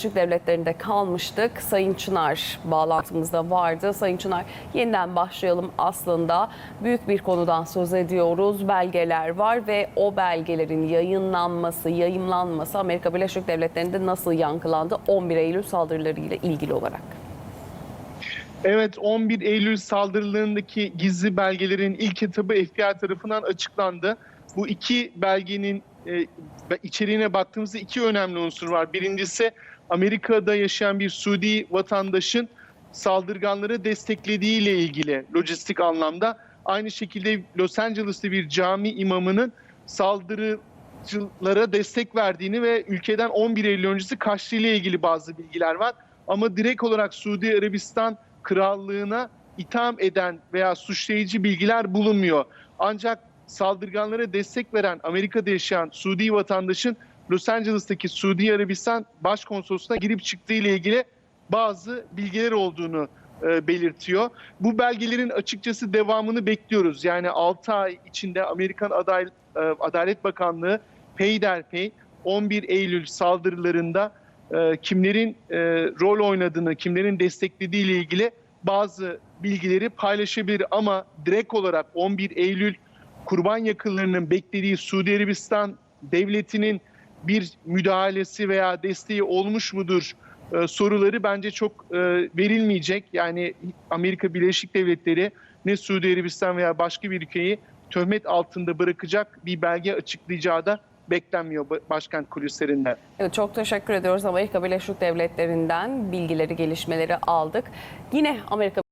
Birleşik Devletleri'nde kalmıştık. Sayın Çınar bağlantımızda vardı. Sayın Çınar yeniden başlayalım aslında. Büyük bir konudan söz ediyoruz. Belgeler var ve o belgelerin yayınlanması, yayımlanması Amerika Birleşik Devletleri'nde nasıl yankılandı 11 Eylül saldırılarıyla ilgili olarak? Evet 11 Eylül saldırılarındaki gizli belgelerin ilk etabı FBI tarafından açıklandı. Bu iki belgenin e, içeriğine baktığımızda iki önemli unsur var. Birincisi Amerika'da yaşayan bir Suudi vatandaşın saldırganları desteklediği ile ilgili lojistik anlamda. Aynı şekilde Los Angeles'ta bir cami imamının saldırıcılara destek verdiğini ve ülkeden 11 Eylül öncesi kaçtığıyla ilgili bazı bilgiler var. Ama direkt olarak Suudi Arabistan krallığına itham eden veya suçlayıcı bilgiler bulunmuyor. Ancak saldırganlara destek veren Amerika'da yaşayan Suudi vatandaşın Los Angeles'taki Suudi Arabistan Başkonsolosluğuna girip çıktığı ile ilgili bazı bilgiler olduğunu e, belirtiyor. Bu belgelerin açıkçası devamını bekliyoruz. Yani 6 ay içinde Amerikan Aday, e, Adalet Bakanlığı peyderpey 11 Eylül saldırılarında e, kimlerin e, rol oynadığını, kimlerin desteklediği ile ilgili bazı bilgileri paylaşabilir ama direkt olarak 11 Eylül kurban yakınlarının beklediği Suudi Arabistan devletinin bir müdahalesi veya desteği olmuş mudur e, soruları bence çok verilmeyecek. Yani Amerika Birleşik Devletleri ne Suudi Arabistan veya başka bir ülkeyi töhmet altında bırakacak bir belge açıklayacağı da beklenmiyor ba- başkent kulislerinden. Evet, çok teşekkür ediyoruz. Amerika Birleşik Devletleri'nden bilgileri, gelişmeleri aldık. Yine Amerika